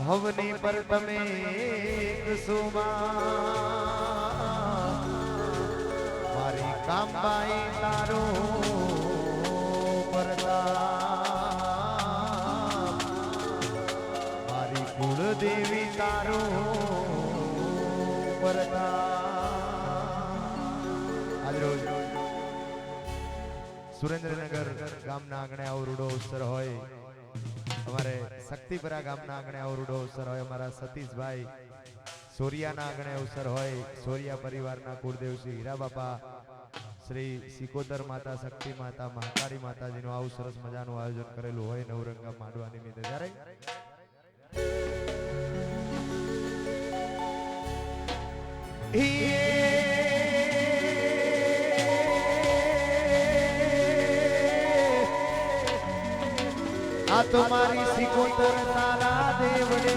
હવની પર તમે મારી કામબાઈ તારો પ્રતાપ મારી કુળદેવી તારો આજરોજ સુરેન્દ્રનગર ગામના આંગણે અવરૂડો અવસર હોય. અમારે શક્તિપરા ગામના આંગણે અવરૂડો અવસર હોય, અમારા સતીશભાઈ સોરિયાના આંગણે અવસર હોય, સોરિયા પરિવારના કુળદેવ શ્રી હીરા બાપા શ્રી સિકોદર માતા, શક્તિ માતા, મહાકાળી માતાજીનું આવું સરસ મજાનું આયોજન કરેલું હોય, નવરંગા માંડવા નિમિત્તે. ત્યારે આ તો મારી સિકોતર તારા દેવડે.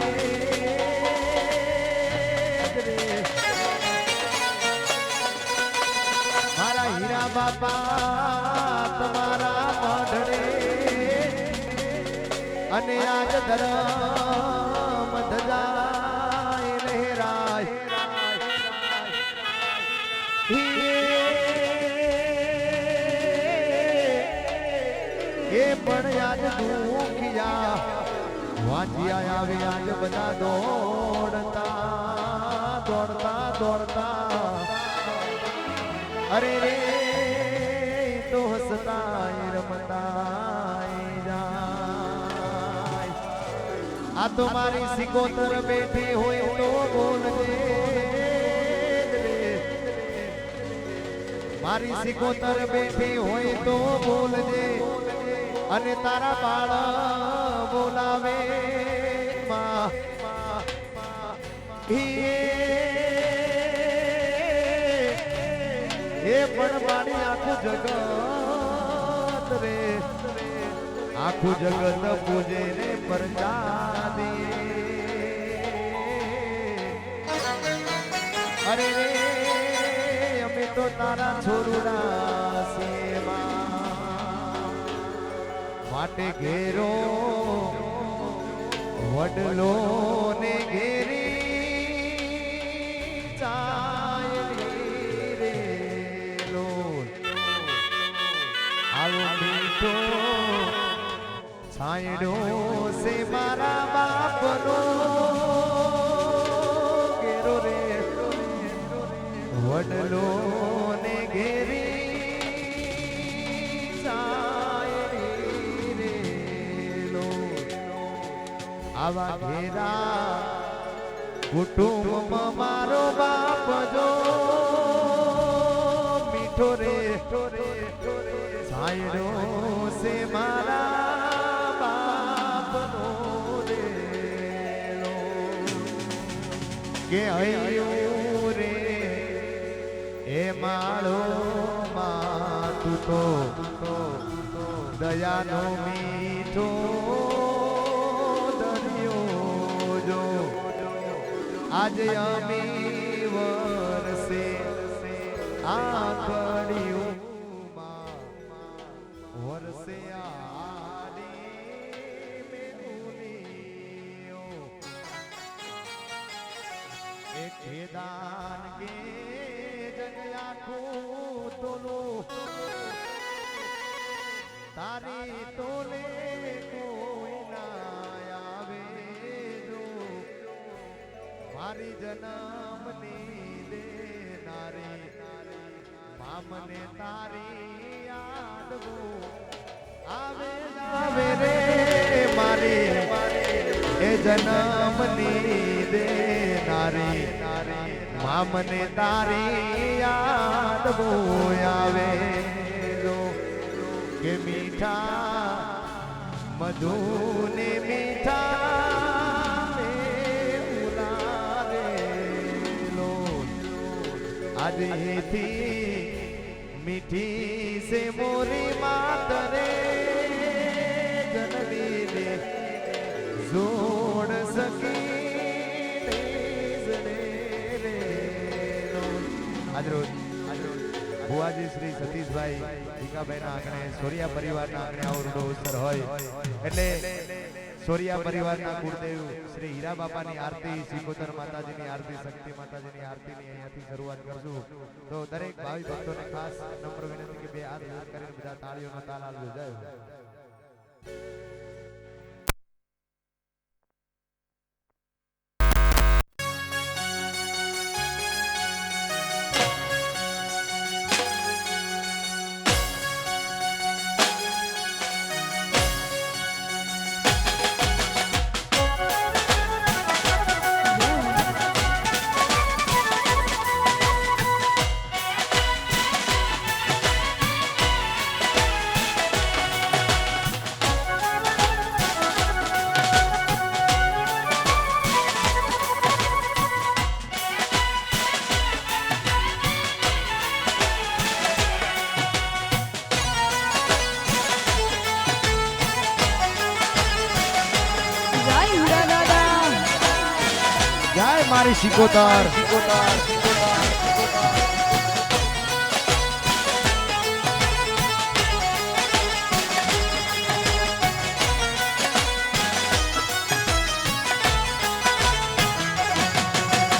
મારા હીરા બાપા તમારા મઢડે અને આજ ધરમ ધજાય લહેરાય એ પણ આજ દુખિયા વાંચિયા આવે બધા દોડતા દોડતા દોડતા. અરે રે, તો હસતા રમતા આ તો મારી સિકોતર બેઠી હોય તો બોલજે. મારી સિકોતર બેઠી હોય તો બોલજે અને તારા બાળ બોલાવે એ પણ મારી આખું જગત રે આખું જગત પૂજે રે પ્રજાદી અરે રે અમે તો તારા છોરુડા સેવા માટે ઘેરો, વડલો ને ઘેરી ચાયલી રે આવો મીઠો છાંયડો સે મારા બાપનો. ઘેરો રે, વડલો આવા ઘેરા. કુટુંબ મારો બાપ જો મીઠો રે. સાયડો સે મારા બાપનો રેલો. કે હૈયું રે. એ માળો માં તું તો દયાનો મીઠો આજે અમે વરસે આખડિયું વરસે આડી મેનુલીઓ એક ખેદાન કે જગ આખું તોલું તારી મારી જન્મની દેનારી, મામને તારી યાદવો આવે આવે રે મારી, એ જન્મની દેનારી, મામને તારી યાદવો આવે કે મીઠા, મધુને મીઠા આજથી મીઠી સે મોરી માતરે જનવી દે જોડ સકી આજરોજ ભુવાજી શ્રી સતીશભાઈ ભીખાભાઈના આંગણે સોરિયા પરિવારના આંગણે આવો રૂડો અવસર હોય એટલે સોરિયા પરિવારના કુળદેવ શ્રી હીરા બાપાની આરતી સિકોતર માતાજીની આરતી શક્તિ માતાજીની આરતીની અહીંયાથી શરૂઆત કરશું તો દરેક ભાવિ ભક્તોને ખાસ નમ્ર વિનંતી કે બે હાથ કરીને બધા તાળીઓનો તાલ હો. જય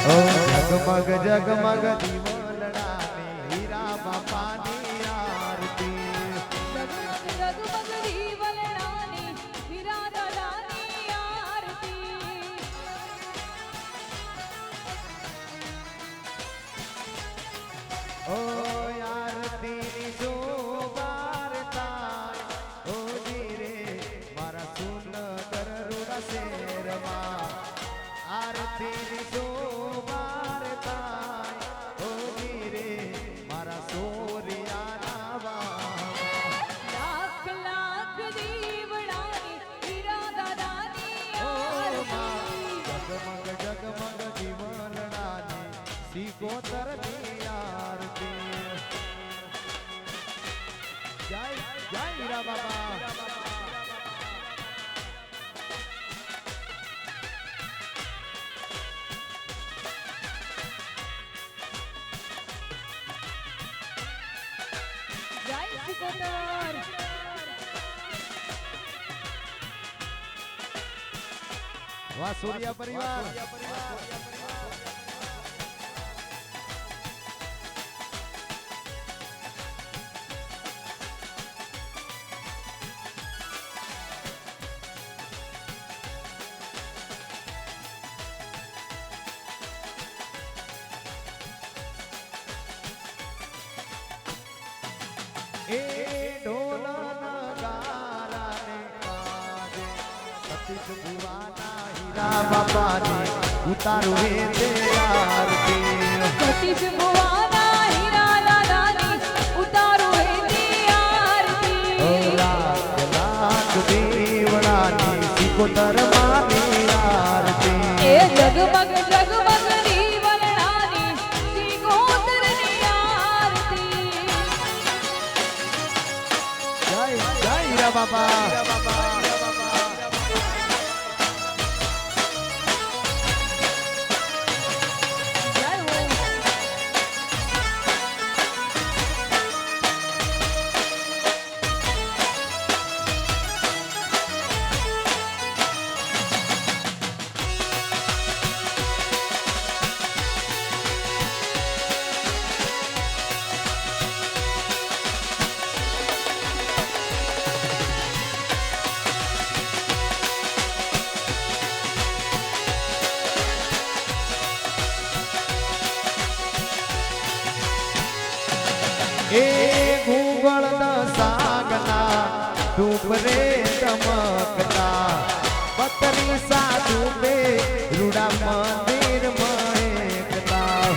ઓ જગમગ જગમગ દીવલડાની જય સિકોતર વાહ સૂર્યા પરિવાર. ઉતારું હે તે આરતી સતીશ ભુવાના હીરા દાદાની ઉતારો હેતી ઓ આરતી લાખ લાખ દીવડાની સિકોતર માની આરતી એ જગમગ જગમગ દીવલડાની ધૂપ રે ચમકતા પતરી સાધુ બે રૂડા મંદિર મહેકતા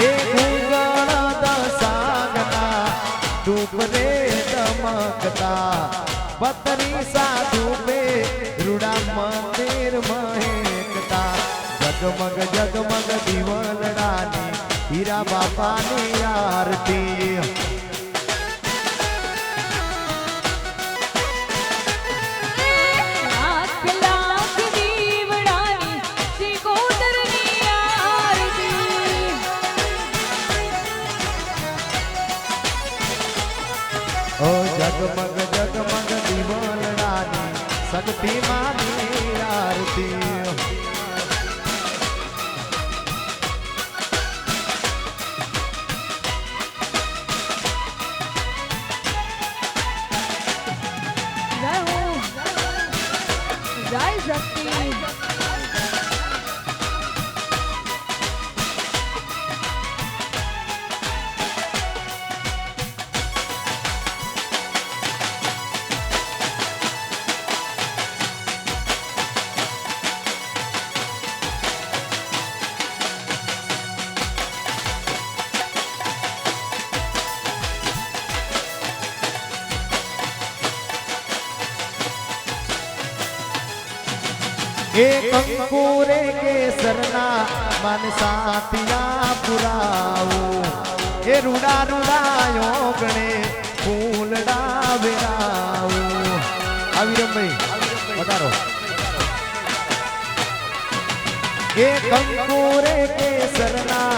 એ ગુગળના સાગના ધૂપ રે ચમકતા પતરી સાધુ બે રૂડા મંદિર મહેકતા જગમગ જગમગ દીવલડાની હીરા બાપાની આરતી. જગમગ જગમગ દીવલડાની શક્તિ માની આરતી. એ કંકુરે કેસરના મન સાતિયા પુરાવો. એ રૂડા રૂડાયો ગણે ફૂલડા વેરાવો આવી રમભાઈ વધારો. એ કંકુરે કેસરના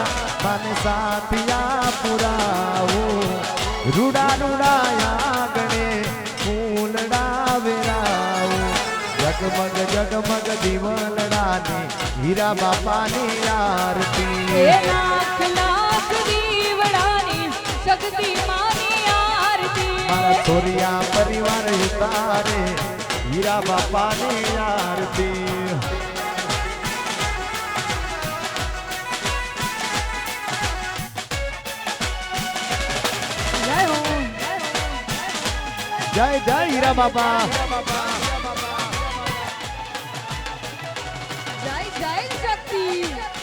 મન સાતિયા પુરાવો. રૂડા રૂડાયા ગણે જગમગ જગમગ દીવલડાની હીરા બાપાની એ આરતી લાખ લાખ દીવડાની શક્તિ માની આરતી મારા સોરિયા પરિવાર ઉતારે હીરા બાપાની આરતી જય જય હીરા બાપા શક્તિ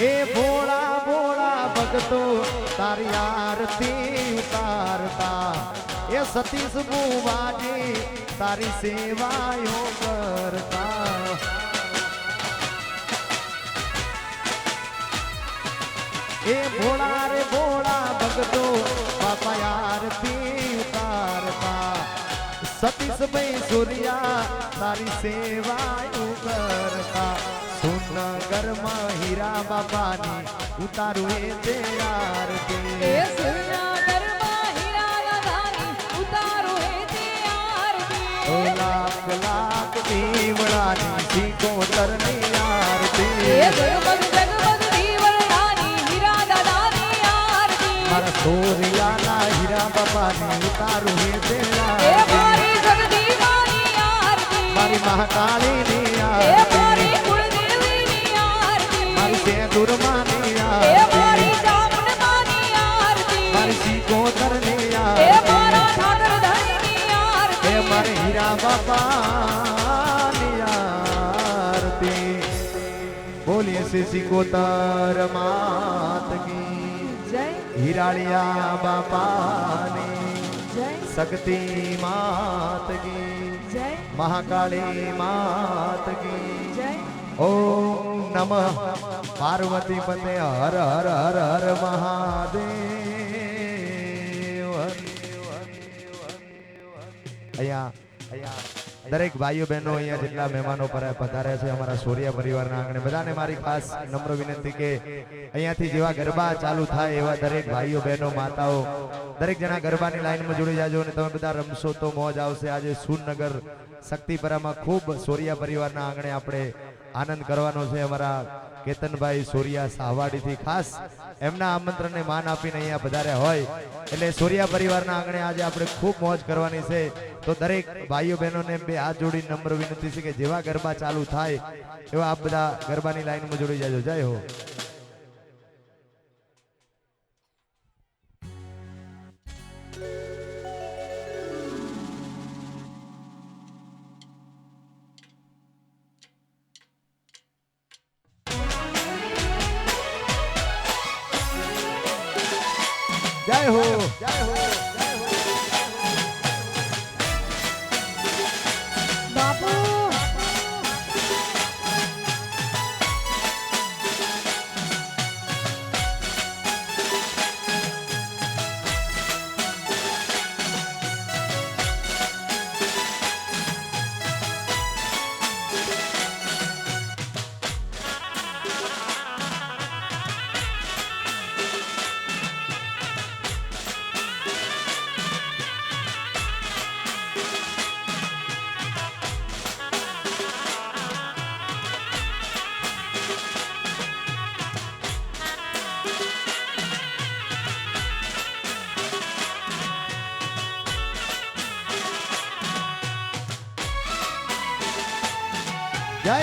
એ ભોળા ભોળા ભગતો તારી આરતી ઉતારતા એ સતીશ બુવાજી તારી સેવાયો કરતા એ ભોળા રે ભોળા ભગતો બાપા આરતી ઉતારતા સતીશભાઈ સૂર્યા તારી સેવાયું કરતા સુનગરમાં હીરા બાપાની ઉતારું એ તૈયાર એ સુરનગરમાં હીરા દાદાની ઉતારો હે તે ઓ લાખ લાખ દીવડાની સીકો તરની આરતી જગમગ જગમગ દીવડાની હીરા દાદાની આરતી મારા સૂર્યાના હીરા બાપાની ઉતારું એ તૈયાર એ મારી માની આરતી મારી મહાકાળીની આરતી બોલીએ શ્રી સિકોતર માત કી જય હિરાળિયા બાપાની જય શક્તિ માત કી જય મહાકાળી માત કી જય ઓમ નમઃ. પાર્વતી પતે હર હર હર હર મહાદેવ. અહીંયા દરેક ભાઈઓ બહેનો અહીંયા જેટલા મહેમાનો પર પધારે છે અમારા સોરિયા પરિવારના આંગણે. બધાને મારી ખાસ નમ્ર વિનંતી કે અહીંયાથી જેવા ગરબા ચાલુ થાય એવા દરેક ભાઈઓ બહેનો, માતાઓ, દરેક જણા ગરબાની લાઈનમાં જોડી જાજો અને તમે બધા રમશો તો મોજ આવશે. આજે સુરનગર શક્તિપરામાં ખૂબ સોરિયા પરિવારના આંગણે આપણે આનંદ કરવાનો છે અમારા કેતનભાઈ સોરિયા સાહવાડીથી ખાસ. એમના આમંત્રણને માન આપીને અહીંયા પધાર્યા હોય. એટલે સોરિયા પરિવારના આંગણે આજે આપણે ખૂબ મોજ કરવાની છે. તો દરેક ભાઈઓ બહેનોને બે હાથ જોડી નમ્ર વિનંતી છે કે જેવા ગરબા ચાલુ થાય, એવા આપ બધા ગરબાની લાઈનમાં જોડી જય જય હો.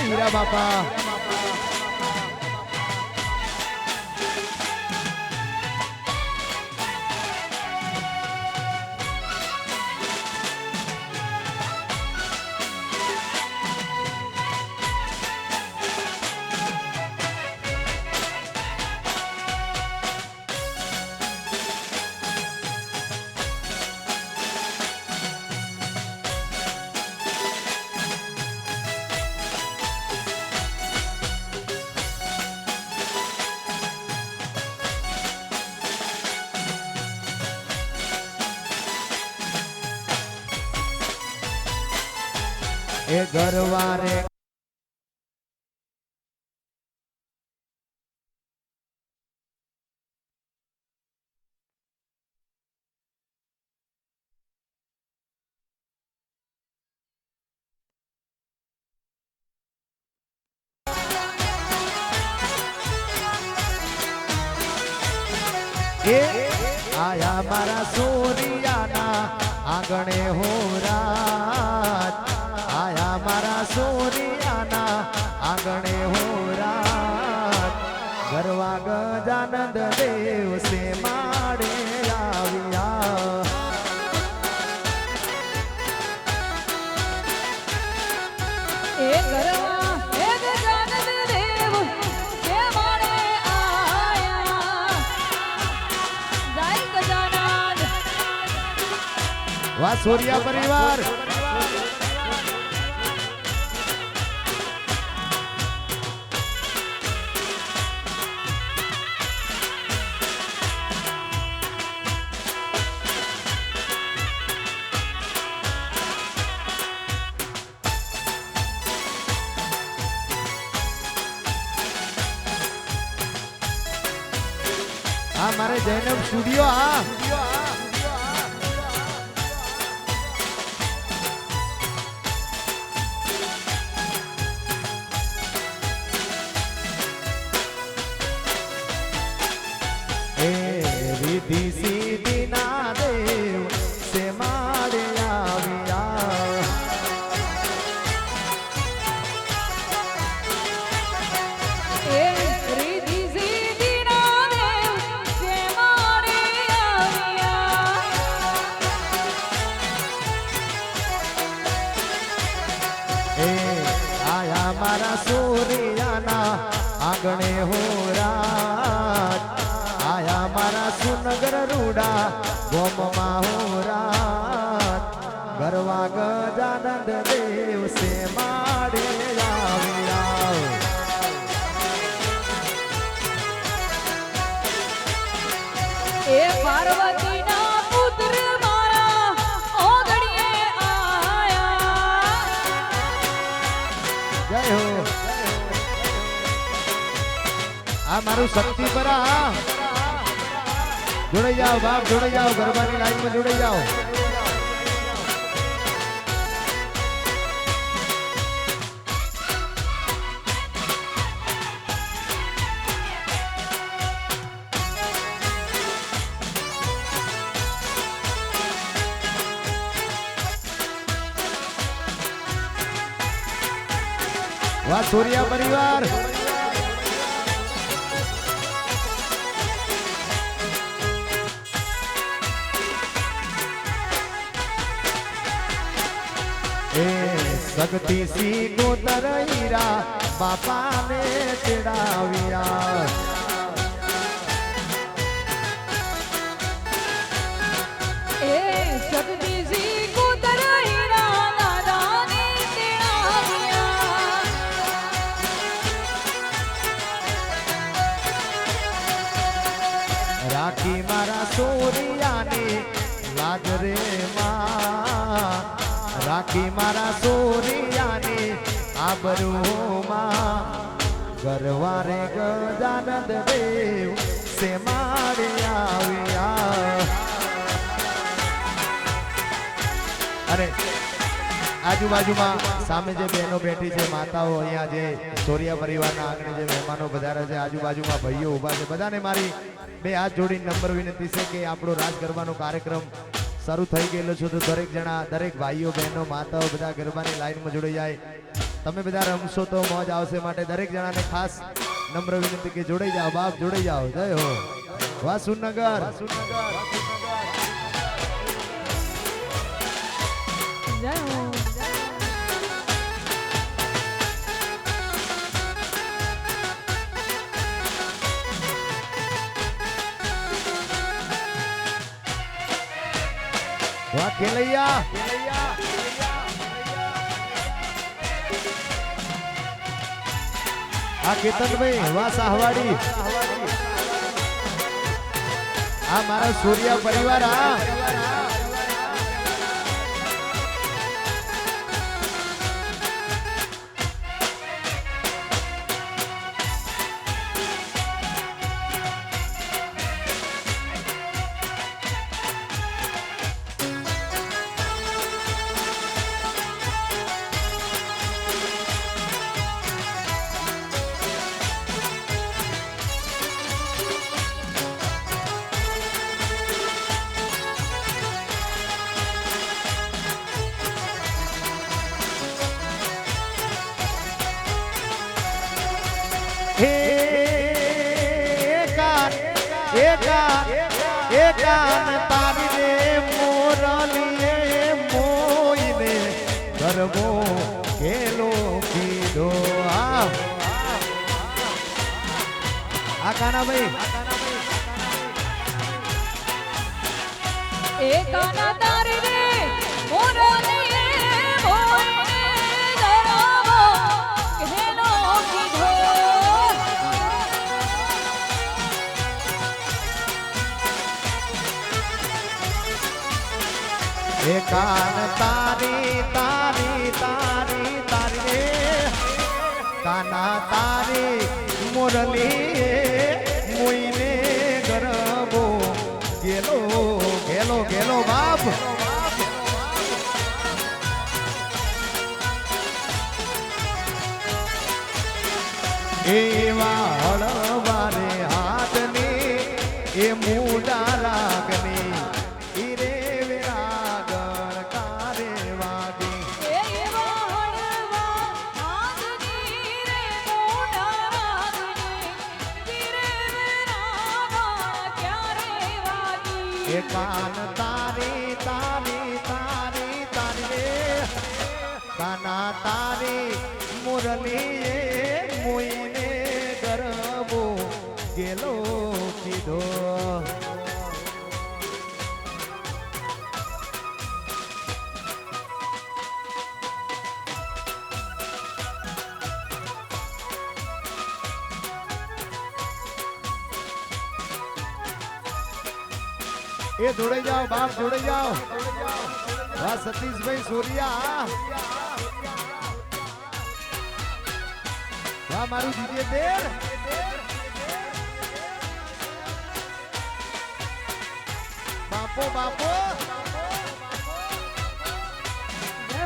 હીરા બાપા એ ઘરવારે આયા મારા સોરિયાના આંગણે હોરાત આયા મારા સોરિયાના આંગણે હોરાત ગરવા ગજાનંદ દેવ સે માડે આવ્યા. એ ગરવા હે ગજાનંદ દેવ કે મારે આયા જય ગજાનંદ. વાહ પરિવાર મારે જૈનબ સ્ટુડિયો આ એ, આયા મારા સૂર્યાના આંગણે હોરા આયા મારા સુનગર રૂડા ગોમમાં હોરા ગરવા ગજાનંદ દેવ સે આવ્યા એ પાર્વતીના આ મારું શક્તિ પર જોડાઈ જાઓ બાપ, જોડાઈ જાઓ, ગરબાની લાઈનમાં જોડાઈ જાઓ. વાહ સૂર્યા પરિવાર. શક્તિ સી ગોતરૈરા બાપાને ચડાવ્યા. એ તેડાવ્યા રાખી મારા સોરિયાને લાજ રે માં. રાખી મારા સોરિયાની આબરૂમાં. ગરવારે ગજાનંદ દેવ, સે મારે આવ્યા. અરે, આજુબાજુમાં સામે જે બહેનો બેઠી છે, માતાઓ અહીંયા જે સોરિયા પરિવારના આંગણે જે મહેમાનો વધારે છે, આજુબાજુમાં ભાઈઓ ઊભા છે. બધાને મારી બે હાથ જોડી નંબર વિનંતી છે કે આપણો રાજ ગરબાનો કાર્યક્રમ શરૂ થઈ ગયેલો છે તો દરેક જણા, દરેક ભાઈઓ, બહેનો, માતાઓ બધા ગરબાની લાઈનમાં જોડાઈ જાય. તમે બધા રમશો તો મોજ આવશે માટે દરેક જણાને ખાસ નમ્ર વિનંતી કે જોડાઈ જાઓ, બાપ જોડાઈ જાઓ. જય હો. વાસુનગર. જય ખેલૈયા આ કેતનભાઈ વાહ સાહવાડી. આ મારા સૂર્યા પરિવાર આ કાન તારી રે મોરલીએ મોઈને ગરબો કેલો કીધો. આ. આ કાના ભાઈ? એ કાના એ કાન તારી તારી તારી તારી કાના તારી મોરલી મોઈને ગરબો. ગેલો ગેલો ગેલો બાપ. એવા એ કાન તારી તારી તારી તારી કાના તારી મુરલી એ જોડાઈ જાઓ, બાપ જોડાઈ જાઓ. વાહ સતીશભાઈ સોરિયા વાહ મારું જીજે તેર બાપો બાપો. જય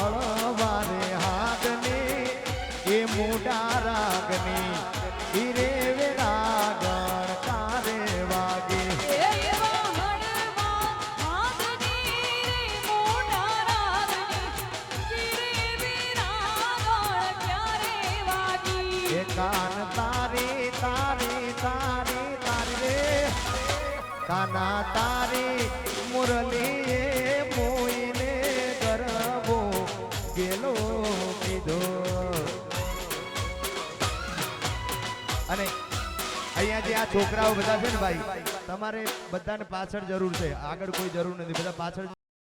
છોકરાઓ બધા છે ને ભાઈ, તમારે બધાને પાછળ જરૂર છે. આગળ કોઈ જરૂર નથી. બધા પાછળ